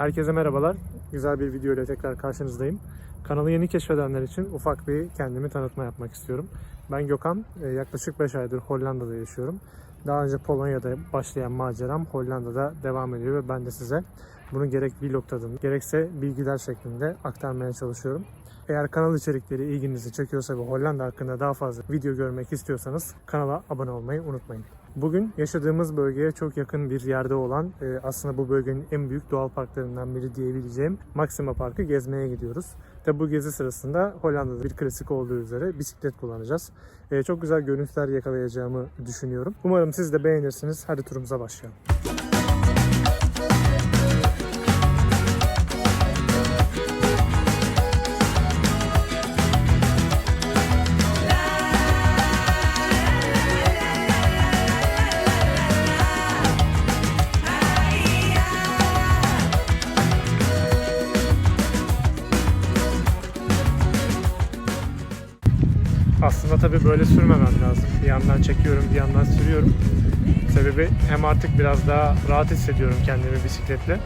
Herkese merhabalar. Güzel bir video ile tekrar karşınızdayım. Kanalı yeni keşfedenler için ufak bir kendimi tanıtma yapmak istiyorum. Ben Gökhan. Ee, Yaklaşık 5 aydır Hollanda'da yaşıyorum. Daha önce Polonya'da başlayan maceram Hollanda'da devam ediyor ve ben de size bunu gerek vlog tadında gerekse bilgiler şeklinde aktarmaya çalışıyorum. Eğer kanal içerikleri ilginizi çekiyorsa ve Hollanda hakkında daha fazla video görmek istiyorsanız kanala abone olmayı unutmayın. Bugün yaşadığımız bölgeye çok yakın bir yerde olan e, aslında bu bölgenin en büyük doğal parklarından biri diyebileceğim Maxima Park'ı gezmeye gidiyoruz. Tabi bu gezi sırasında Hollanda'da bir klasik olduğu üzere bisiklet kullanacağız. E, Çok güzel görüntüler yakalayacağımı düşünüyorum. Umarım siz de beğenirsiniz. Hadi turumuza başlayalım. Aslında tabii böyle sürmemem lazım. Bir yandan çekiyorum, bir yandan sürüyorum. Sebebi hem artık biraz daha rahat hissediyorum kendimi bisikletle.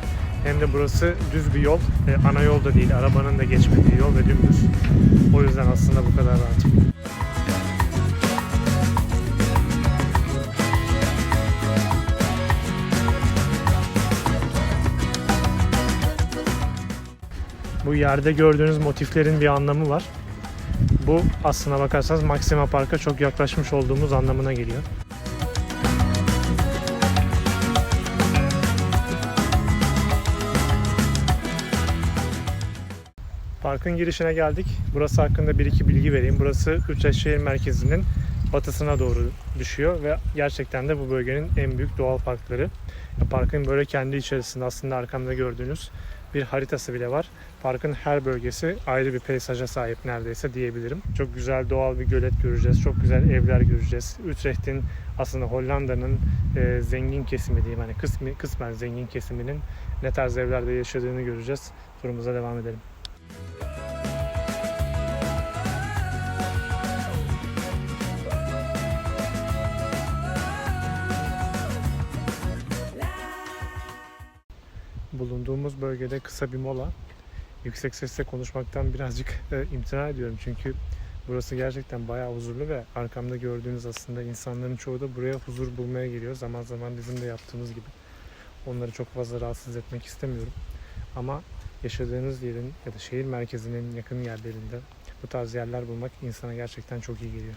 Hem de burası düz bir yol. E, ana yol da değil, arabanın da geçmediği yol ve dümdüz. O yüzden aslında bu kadar rahatım. Bu yerde gördüğünüz motiflerin bir anlamı var. Bu aslına bakarsanız Maxima Park'a çok yaklaşmış olduğumuz anlamına geliyor. Parkın girişine geldik. Burası hakkında bir iki bilgi vereyim. Burası Utrecht şehir merkezinin batısına doğru düşüyor ve gerçekten de bu bölgenin en büyük doğal parkları. Parkın böyle kendi içerisinde aslında arkamda gördüğünüz bir haritası bile var. Parkın her bölgesi ayrı bir peysaja sahip neredeyse diyebilirim. Çok güzel doğal bir gölet göreceğiz. Çok güzel evler göreceğiz. Utrecht'in aslında Hollanda'nın e, zengin kesimi diyeyim hani kısmi, kısmen zengin kesiminin ne tarz evlerde yaşadığını göreceğiz. Turumuza devam edelim. Bulunduğumuz bölgede kısa bir mola. Yüksek sesle konuşmaktan birazcık e, imtina ediyorum çünkü burası gerçekten bayağı huzurlu ve arkamda gördüğünüz aslında insanların çoğu da buraya huzur bulmaya geliyor. Zaman zaman bizim de yaptığımız gibi. Onları çok fazla rahatsız etmek istemiyorum. Ama yaşadığınız yerin ya da şehir merkezinin yakın yerlerinde bu tarz yerler bulmak insana gerçekten çok iyi geliyor.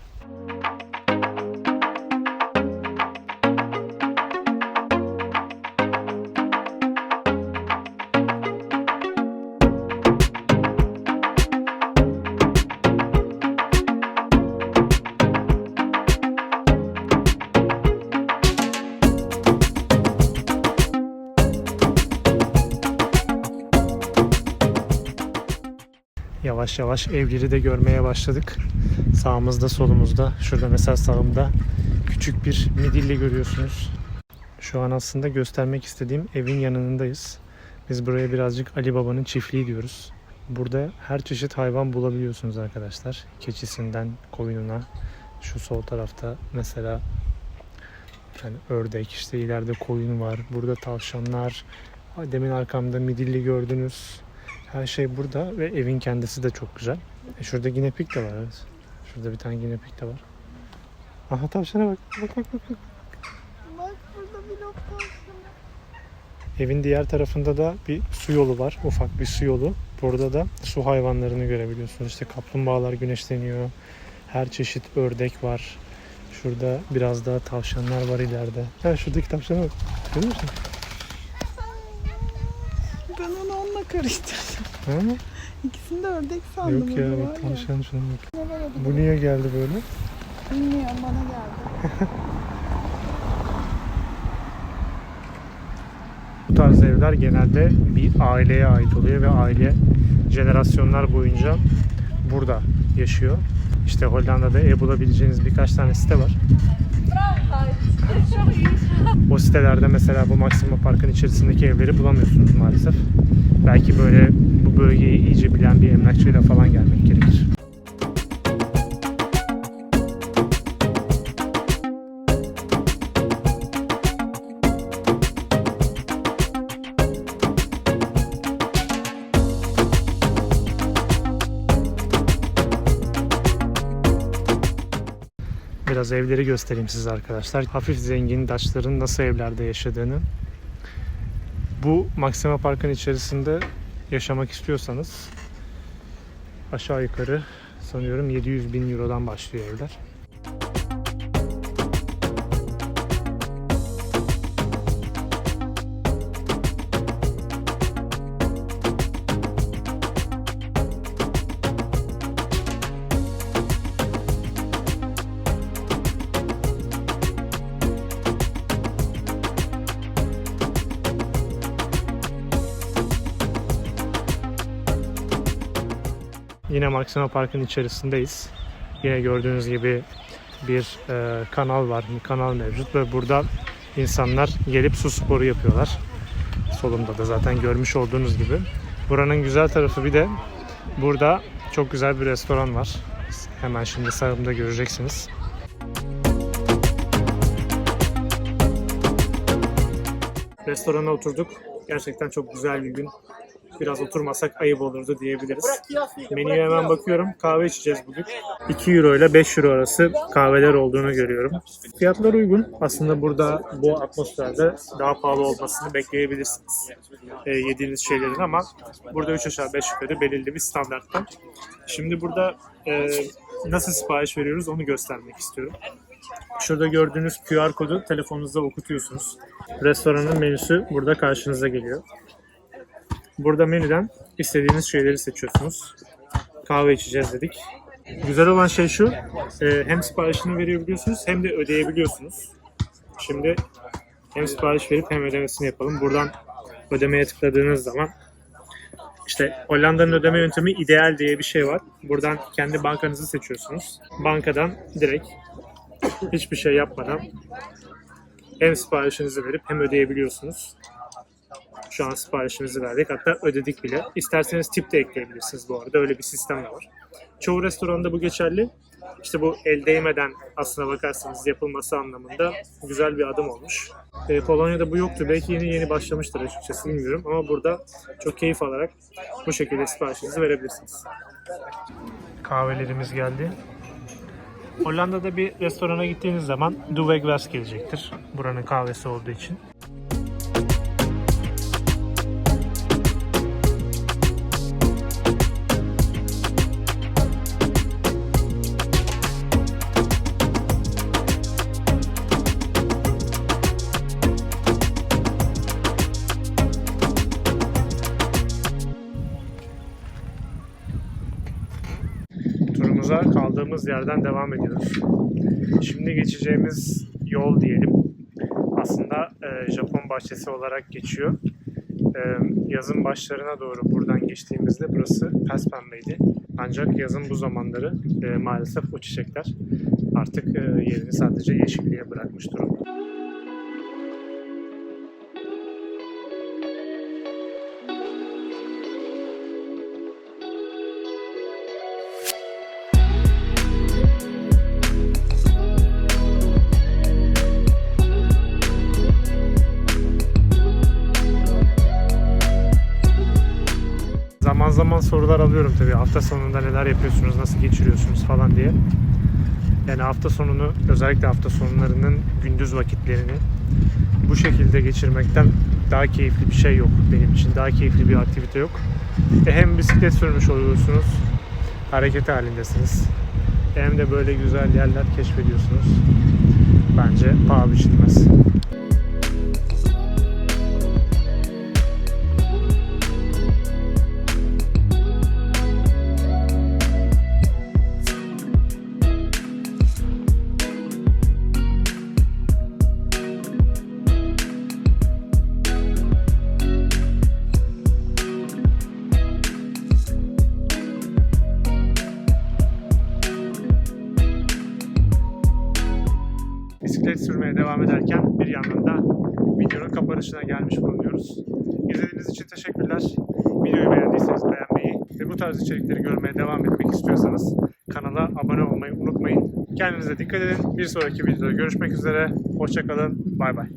Yavaş yavaş evleri de görmeye başladık. Sağımızda solumuzda. Şurada mesela sağımda küçük bir midilli görüyorsunuz. Şu an aslında göstermek istediğim evin yanındayız. Biz buraya birazcık Ali Baba'nın çiftliği diyoruz. Burada her çeşit hayvan bulabiliyorsunuz arkadaşlar. Keçisinden koyununa. Şu sol tarafta mesela yani ördek işte ileride koyun var. Burada tavşanlar. Demin arkamda midilli gördünüz. Her şey burada ve evin kendisi de çok güzel. E şurada ginepik de var evet. Şurada bir tane ginepik de var. Aha tavşana bak. Bak bak bak. bak. Bak burada bir nokta. Evin diğer tarafında da bir su yolu var. Ufak bir su yolu. Burada da su hayvanlarını görebiliyorsunuz. İşte kaplumbağalar güneşleniyor. Her çeşit ördek var. Şurada biraz daha tavşanlar var ileride. Ha şuradaki tavşana bak. Görüyor musun? Ben onu onunla karıştırdım. Ha? İkisini de ördek sandım. Yok ya bak bak. Ne var Bu niye geldi böyle? Bilmiyorum bana geldi. Bu tarz evler genelde bir aileye ait oluyor ve aile jenerasyonlar boyunca burada yaşıyor. İşte Hollanda'da ev bulabileceğiniz birkaç tane site var. O sitelerde mesela bu Maxima Park'ın içerisindeki evleri bulamıyorsunuz maalesef. Belki böyle bu bölgeyi iyice bilen bir emlakçıyla falan gelmek gerekir. Biraz evleri göstereyim size arkadaşlar. Hafif zengin Daçların nasıl evlerde yaşadığını. Bu Maxima Park'ın içerisinde yaşamak istiyorsanız aşağı yukarı sanıyorum 700 bin Euro'dan başlıyor evler. Yine Maxima Park'ın içerisindeyiz. Yine gördüğünüz gibi bir e, kanal var, bir kanal mevcut ve burada insanlar gelip su sporu yapıyorlar. Solumda da zaten görmüş olduğunuz gibi. Buranın güzel tarafı bir de burada çok güzel bir restoran var. Hemen şimdi sağımda göreceksiniz. Restorana oturduk. Gerçekten çok güzel bir gün. Biraz oturmasak ayıp olurdu diyebiliriz. Menüye hemen bakıyorum. Kahve içeceğiz bugün. 2 euro ile 5 euro arası kahveler olduğunu görüyorum. Fiyatlar uygun. Aslında burada bu atmosferde daha pahalı olmasını bekleyebilirsiniz. E, yediğiniz şeylerin ama burada 3 aşağı 5 yukarı belirli bir standarttan. Şimdi burada e, nasıl sipariş veriyoruz onu göstermek istiyorum. Şurada gördüğünüz QR kodu telefonunuzda okutuyorsunuz. Restoranın menüsü burada karşınıza geliyor. Burada menüden istediğiniz şeyleri seçiyorsunuz. Kahve içeceğiz dedik. Güzel olan şey şu, e, hem siparişini verebiliyorsunuz hem de ödeyebiliyorsunuz. Şimdi hem sipariş verip hem ödemesini yapalım. Buradan ödemeye tıkladığınız zaman işte Hollanda'nın ödeme yöntemi ideal diye bir şey var. Buradan kendi bankanızı seçiyorsunuz. Bankadan direkt hiçbir şey yapmadan hem siparişinizi verip hem ödeyebiliyorsunuz. Şu an siparişimizi verdik. Hatta ödedik bile. İsterseniz tip de ekleyebilirsiniz bu arada. Öyle bir sistem de var. Çoğu restoranda bu geçerli. İşte bu el değmeden aslına bakarsanız yapılması anlamında güzel bir adım olmuş. Ee, Polonya'da bu yoktu. Belki yeni yeni başlamıştır açıkçası bilmiyorum. Ama burada çok keyif alarak bu şekilde siparişinizi verebilirsiniz. Kahvelerimiz geldi. Hollanda'da bir restorana gittiğiniz zaman Duvegwas gelecektir. Buranın kahvesi olduğu için. Kaldığımız yerden devam ediyoruz. Şimdi geçeceğimiz yol diyelim. Aslında e, Japon bahçesi olarak geçiyor. E, yazın başlarına doğru buradan geçtiğimizde burası pes pembeydi. Ancak yazın bu zamanları e, maalesef o çiçekler artık e, yerini sadece yeşilliğe bırakmış durumda. Zaman zaman sorular alıyorum tabii hafta sonunda neler yapıyorsunuz, nasıl geçiriyorsunuz falan diye. Yani hafta sonunu özellikle hafta sonlarının gündüz vakitlerini bu şekilde geçirmekten daha keyifli bir şey yok benim için. Daha keyifli bir aktivite yok. E hem bisiklet sürmüş oluyorsunuz, hareket halindesiniz. Hem de böyle güzel yerler keşfediyorsunuz. Bence paha biçilmez. Kapanışına gelmiş bulunuyoruz. İzlediğiniz için teşekkürler. Videoyu beğendiyseniz beğenmeyi ve bu tarz içerikleri görmeye devam etmek istiyorsanız kanala abone olmayı unutmayın. Kendinize dikkat edin. Bir sonraki videoda görüşmek üzere. Hoşçakalın. Bay bay.